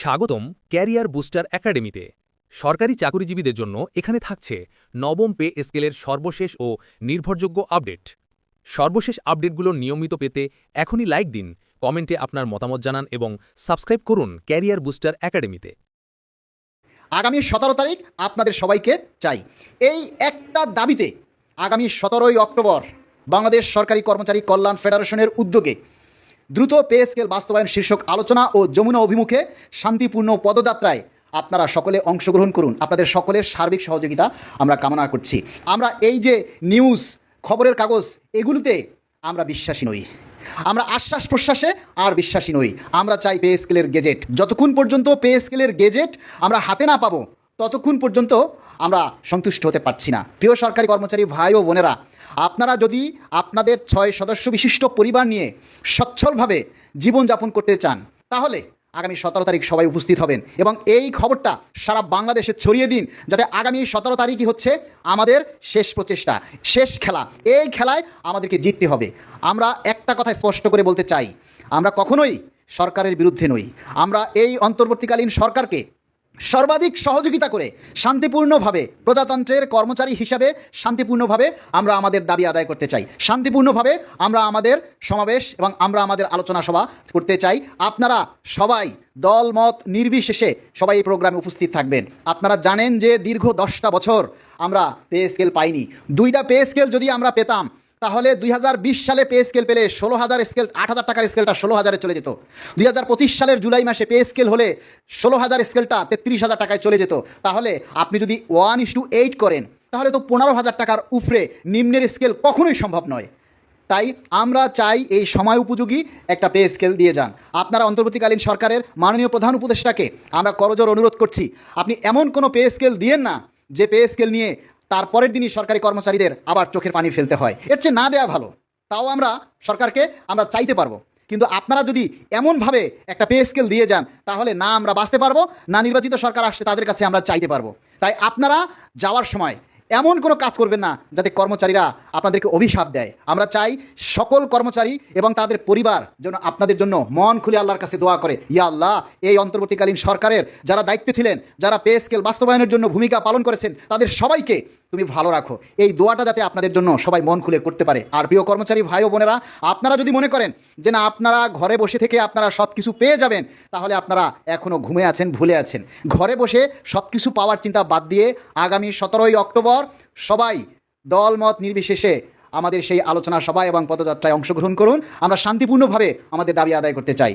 স্বাগতম career booster একাডেমিতে। সরকারি চাকরিজীবীদের জন্য এখানে থাকছে নবম পে স্কেলের সর্বশেষ ও নির্ভরযোগ্য আপডেট। সর্বশেষ আপডেটগুলো নিয়মিত পেতে এখনই লাইক দিন, কমেন্টে আপনার মতামত জানান এবং সাবস্ক্রাইব করুন ক্যারিয়ার বুস্টার একাডেমিতে। আগামী সতেরো তারিখ আপনাদের সবাইকে চাই। এই একটা দাবিতে আগামী সতেরোই অক্টোবর বাংলাদেশ সরকারি কর্মচারী কল্যাণ ফেডারেশনের উদ্যোগে দ্রুত পে স্কেল বাস্তবায়ন শীর্ষক আলোচনা ও যমুনা অভিমুখে শান্তিপূর্ণ পদযাত্রায় আপনারা সকলে অংশগ্রহণ করুন। আপনাদের সকলের সার্বিক সহযোগিতা আমরা কামনা করছি। আমরা এই যে নিউজ, খবরের কাগজ, এগুলোতে আমরা বিশ্বাসী নই। আমরা আশ্বাস প্রশ্বাসে আর বিশ্বাসী নই। আমরা চাই পে স্কেলের গেজেট। যতক্ষণ পর্যন্ত পে স্কেলের গেজেট আমরা হাতে না পাবো ততক্ষণ পর্যন্ত আমরা সন্তুষ্ট হতে পারছি না। প্রিয় সরকারি কর্মচারী ভাই ও বোনেরা, আপনারা যদি আপনাদের ছয় সদস্য বিশিষ্ট পরিবার নিয়ে সচ্ছলভাবে জীবনযাপন করতে চান, তাহলে আগামী সতেরো তারিখ সবাই উপস্থিত হবেন এবং এই খবরটা সারা বাংলাদেশে ছড়িয়ে দিন, যাতে আগামী সতেরো তারিখই হচ্ছে আমাদের শেষ প্রচেষ্টা, শেষ খেলা। এই খেলায় আমাদেরকে জিততে হবে। আমরা একটা কথা স্পষ্ট করে বলতে চাই, আমরা কখনোই সরকারের বিরুদ্ধে নই। আমরা এই অন্তর্বর্তীকালীন সরকারকে সর্বাধিক সহযোগিতা করে শান্তিপূর্ণভাবে প্রজাতন্ত্রের কর্মচারী হিসাবে শান্তিপূর্ণভাবে আমরা আমাদের দাবি আদায় করতে চাই। শান্তিপূর্ণভাবে আমরা আমাদের সমাবেশ এবং আমরা আমাদের আলোচনা সভা করতে চাই। আপনারা সবাই দল, মত নির্বিশেষে সবাই এই প্রোগ্রামে উপস্থিত থাকবেন। আপনারা জানেন যে দীর্ঘ দশটা বছর আমরা পে স্কেল পাইনি। দুইটা পে স্কেল যদি আমরা পেতাম তাহলে দুই হাজার বিশ সালে পে স্কেল পেলে ষোলো হাজার স্কেল, আট হাজার টাকার স্কেলটা ষোলো হাজারে চলে যেত। দুই হাজার পঁচিশ সালের জুলাই মাসে পে স্কেল হলে ষোলো হাজার স্কেলটা তেত্রিশ হাজার টাকায় চলে যেত। তাহলে আপনি যদি ওয়ান ইস টু এইট করেন, তাহলে তো পনেরো হাজার টাকার উপরে নিম্নের স্কেল কখনোই সম্ভব নয়। তাই আমরা চাই এই সময় উপযোগী একটা পে স্কেল দিয়ে যান। আপনারা অন্তর্বর্তীকালীন সরকারের মাননীয় প্রধান উপদেষ্টাকে আমরা করজোর অনুরোধ করছি, আপনি এমন কোনো পে স্কেল দিয়েন না যে পে স্কেল নিয়ে তারপরের দিনই সরকারি কর্মচারীদের আবার চোখের পানি ফেলতে হয়। এর চেয়ে না দেওয়া ভালো, তাও আমরা সরকারকে আমরা চাইতে পারব। কিন্তু আপনারা যদি এমনভাবে একটা পে স্কেল দিয়ে যান, তাহলে না আমরা বাঁচতে পারব, না নির্বাচিত সরকার আসছে তাদের কাছে আমরা চাইতে পারব। তাই আপনারা যাওয়ার সময় এমন কোনো কাজ করবেন না যাতে কর্মচারীরা আপনাদেরকে অভিশাপ দেয়। আমরা চাই সকল কর্মচারী এবং তাদের পরিবার যেন আপনাদের জন্য মন খুলে আল্লাহর কাছে দোয়া করে। ইয়া আল্লাহ, এই অন্তর্বর্তীকালীন সরকারের যারা দায়িত্বে ছিলেন, যারা পে স্কেল বাস্তবায়নের জন্য ভূমিকা পালন করেছেন, তাদের সবাইকে তুমি ভালো রাখো। এই দোয়াটা যাতে আপনাদের জন্য সবাই মন খুলে করতে পারে। আর প্রিয় কর্মচারী ভাই ও বোনেরা, আপনারা যদি মনে করেন যে না, আপনারা ঘরে বসে থেকে আপনারা সব কিছু পেয়ে যাবেন, তাহলে আপনারা এখনও ঘুমে আছেন, ভুলে আছেন। ঘরে বসে সব কিছু পাওয়ার চিন্তা বাদ দিয়ে আগামী সতেরোই অক্টোবর সবাই দলমত নির্বিশেষে আমাদের সেই আলোচনা সভা এবং পদযাত্রায় অংশগ্রহণ করুন। আমরা শান্তিপূর্ণভাবে আমাদের দাবি আদায় করতে চাই।